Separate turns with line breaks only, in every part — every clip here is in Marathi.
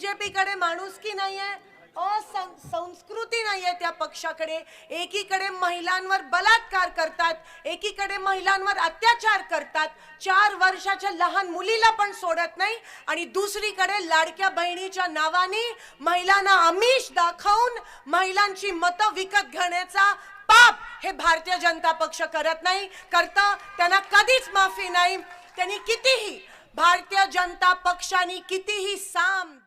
बीजेपीकडे माणुसकी नाहीये? असं- संस्कृती नाहीये त्या पक्षाकडे. एकीकडे महिलांवर बलात्कार करतात एकीकडे महिलांवर अत्याचार करतात. चार वर्षाच्या लहान मुलीला पण सोडत नाही आणि दुसरीकडे लाडक्या बहिणीच्या नावाने महिलांना आमिष दाखवून महिलांची मतं विकत घेण्याचा पाप हे भारतीय जनता पक्ष करत नाही. करता त्यांना कधीच माफी नाही. त्यांनी कितीही भारतीय जनता पक्षाने कितीही साम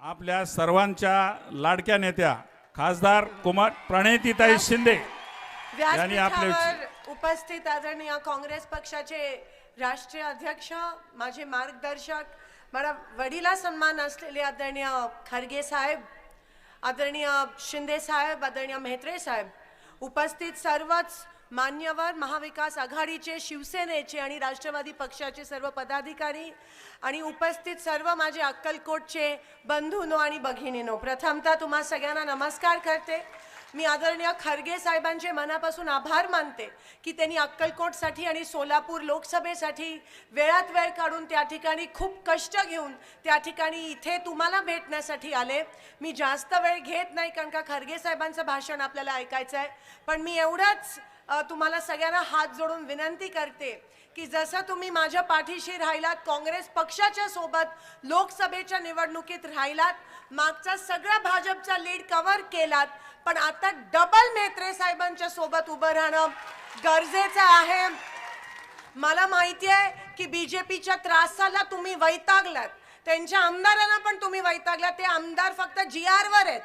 आपल्या सर्वांच्या लाडक्या नेत्या खासदार कुमार प्रणितीताई शिंदे यांनी आपले
उपस्थित आदरणीय काँग्रेस पक्षाचे राष्ट्रीय अध्यक्ष माझे मार्गदर्शक मला वडिला सन्मान असलेले आदरणीय खरगे साहेब आदरणीय शिंदे साहेब आदरणीय म्हेत्रे साहेब उपस्थित सर्वच मान्यवर महाविकास आघाडीचे शिवसेनेचे आणि राष्ट्रवादी पक्षाचे सर्व पदाधिकारी आणि उपस्थित सर्व माझे अक्कलकोटचे बंधूनो आणि भगिनीनो प्रथमतः तुम्हा सगळ्यांना नमस्कार करते. मी आदरणीय खरगे साहेबांचे मनापासून आभार मानते की त्यांनी अक्कलकोटसाठी आणि सोलापूर लोकसभेसाठी वेळात वेळ काढून त्या ठिकाणी खूप कष्ट घेऊन त्या ठिकाणी इथे तुम्हाला भेटण्यासाठी आले. मी जास्त वेळ घेत नाही कारण का खरगे साहेबांचं भाषण आपल्याला ऐकायचं आहे पण मी एवढंच तुम्हाला सगळ्यांना हात जोडून विनंती करते की जसं तुम्ही माझ्या पाठीशी राहिलात काँग्रेस पक्षाच्या सोबत लोकसभेच्या निवडणुकीत राहिलात मागचा सगळा भाजपचा लीड कव्हर केलात पण आता डबल मेत्रे साहेबांच्या सोबत उभं राहणं गरजेचं आहे. मला माहिती आहे की बीजेपीच्या त्रासाला तुम्ही वैतागलात. त्यांच्या आमदारांना पण तुम्ही वैतागलात. ते आमदार फक्त जी वर आहेत.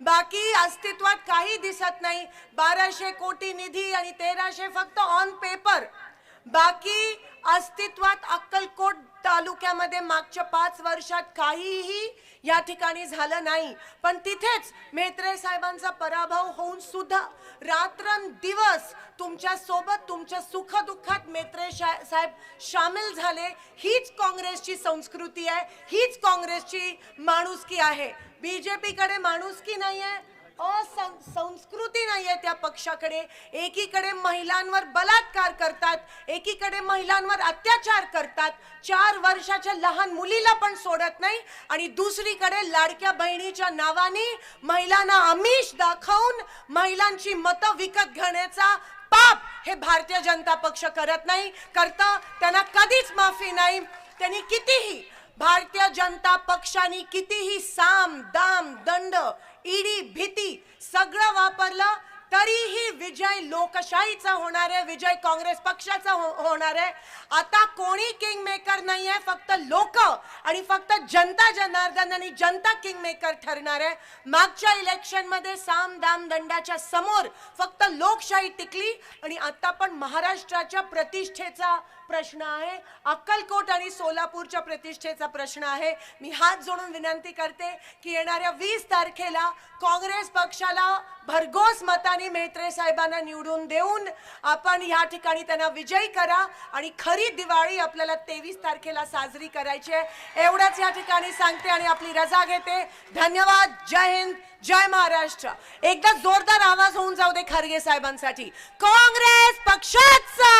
बाकी अस्तित्वात काही दिसत नाही. बाराशे कोटी निधी आणि तेराशे फक्त ऑन पेपर बाकी अस्तित्वात अक्कलकोट तालुक्यामध्ये मागच्या पाच वर्षात काहीही या ठिकाणी झालं नाही. पण तिथेच मेत्रे साहेबांचा पराभव होऊन सुद्धा रात्रंदिवस तुमच्यासोबत तुमच्या सुखदुःखात मेत्रे शा- साहेब सामील झाले. हीच काँग्रेसची संस्कृती आहे. हीच काँग्रेसची माणुसकी आहे. बीजेपीकडे माणुसकी आहे असं- संस्कृती आहे त्या पक्षाकडे. एकीकडे महिलांवर बलात्कार करतात. एकीकडे महिलांवर अत्याचार करतात. चार वर्षाच्या लहान मुलीला पण सोडत नाही. आणि दुसरीकडे लाडक्या बहिणीच्या नावाने महिलांना आमिष दाखवून महिलांची मतं विकत घेण्याचा पाप हे भारतीय जनता पक्ष करत नाही करता त्यांना कधीच माफी नाही. त्यांनी कितीही भारतीय जनता पक्षाने कितीही साम दाम दंड ईडी भीती सगळं विजय लोकशाहीचा होणार आहे विजय काँग्रेस पक्षाचा हो- होणार आहे. आता कोणी किंग मेकर नाही आहे फक्त लोक आणि फक्त जनता जनार्दन आणि जनता किंग मेकर ठरणार आहे. मागच्या इलेक्शनमध्ये साम दाम दंडाच्या समोर फक्त लोकशाही टिकली आणि आता पण महाराष्ट्राच्या प्रतिष्ठेचा प्रश्न आहे. अक्कलकोट आणि सोलापूरच्या प्रतिष्ठेचा प्रश्न आहे. मी हात जोडून विनंती करते की येणाऱ्या वीस तारखेला काँग्रेस पक्षाला भरघोस मताने मेहत्रे साहेबांना निवडून देऊन आपण या ठिकाणी त्यांना विजयी करा आणि खरी दिवाळी आपल्याला तेवीस तारखेला साजरी करायची आहे. एवढंच या ठिकाणी सांगते आणि आपली रजा घेते. धन्यवाद. जय हिंद. जय महाराष्ट्र. एकदा जोरदार आवाज होऊन जाऊ दे खरगे साहेबांसाठी. काँग्रेस पक्षाचा!